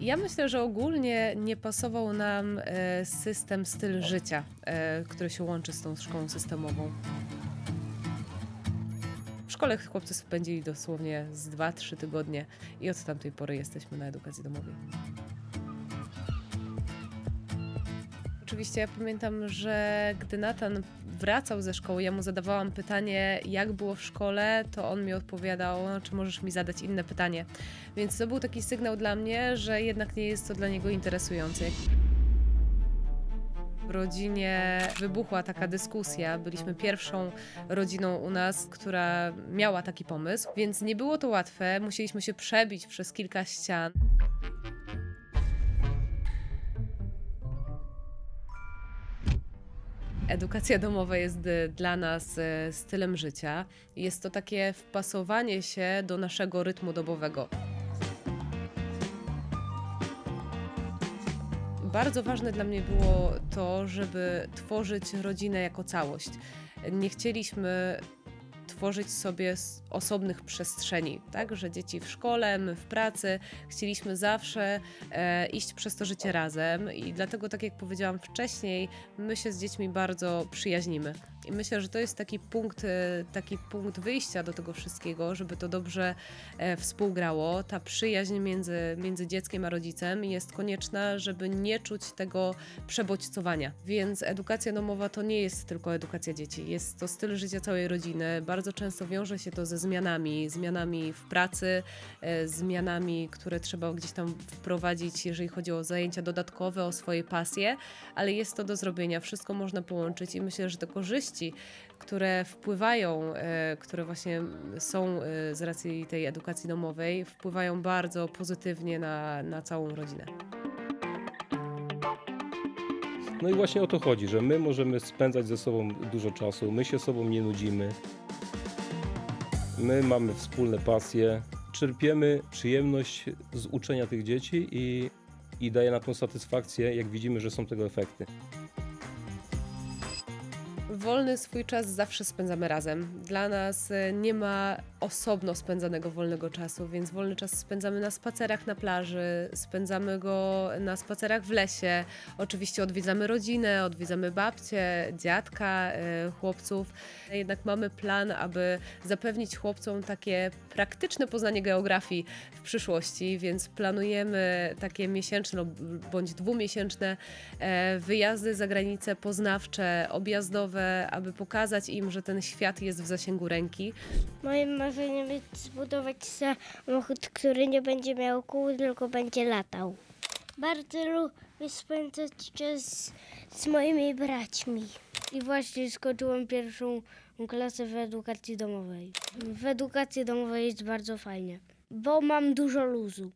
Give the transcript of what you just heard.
Ja myślę, że ogólnie nie pasował nam e, system, styl życia, e, który się łączy z tą szkołą systemową. W szkole chłopcy spędzili dosłownie z 2-3 tygodnie i od tamtej pory jesteśmy na edukacji domowej. Oczywiście ja pamiętam, że gdy Natan wracał ze szkoły, ja mu zadawałam pytanie, jak było w szkole, to on mi odpowiadał, czy możesz mi zadać inne pytanie. Więc to był taki sygnał dla mnie, że jednak nie jest to dla niego interesujące. W rodzinie wybuchła taka dyskusja. Byliśmy pierwszą rodziną u nas, która miała taki pomysł, więc nie było to łatwe. Musieliśmy się przebić przez kilka ścian. Edukacja domowa jest y, dla nas y, stylem życia. Jest to takie wpasowanie się do naszego rytmu dobowego. Bardzo ważne dla mnie było to, żeby tworzyć rodzinę jako całość. Nie chcieliśmy tworzyć sobie osobnych przestrzeni, tak? Że dzieci w szkole, my w pracy, chcieliśmy zawsze e, iść przez to życie razem i dlatego, tak jak powiedziałam wcześniej, my się z dziećmi bardzo przyjaźnimy. I myślę, że to jest taki punkt, e, taki punkt wyjścia do tego wszystkiego, żeby to dobrze e, współgrało. Ta przyjaźń między, między dzieckiem a rodzicem jest konieczna, żeby nie czuć tego przebodźcowania. Więc edukacja domowa to nie jest tylko edukacja dzieci, jest to styl życia całej rodziny. Bardzo często wiąże się to ze zmianami, zmianami w pracy, e, zmianami, które trzeba gdzieś tam wprowadzić, jeżeli chodzi o zajęcia dodatkowe, o swoje pasje, ale jest to do zrobienia, wszystko można połączyć i myślę, że te korzyści, które wpływają, e, które właśnie są e, z racji tej edukacji domowej, wpływają bardzo pozytywnie na, na całą rodzinę. No i właśnie o to chodzi, że my możemy spędzać ze sobą dużo czasu, my się sobą nie nudzimy, my mamy wspólne pasje, czerpiemy przyjemność z uczenia tych dzieci i, i daje nam tą satysfakcję, jak widzimy, że są tego efekty. Wolny swój czas zawsze spędzamy razem. Dla nas e, nie ma osobno spędzanego wolnego czasu, więc wolny czas spędzamy na spacerach na plaży, spędzamy go na spacerach w lesie. Oczywiście odwiedzamy rodzinę, odwiedzamy babcię, dziadka, e, chłopców. Jednak mamy plan, aby zapewnić chłopcom takie praktyczne poznanie geografii w przyszłości, więc planujemy takie miesięczne bądź dwumiesięczne e, wyjazdy za granicę poznawcze, objazdowe, aby pokazać im, że ten świat jest w zasięgu ręki. Moim marzeniem jest zbudować samochód, który nie będzie miał kół, tylko będzie latał. Bardzo lubię spędzać czas z moimi braćmi. I właśnie skończyłam pierwszą klasę w edukacji domowej. W edukacji domowej jest bardzo fajnie, bo mam dużo luzu.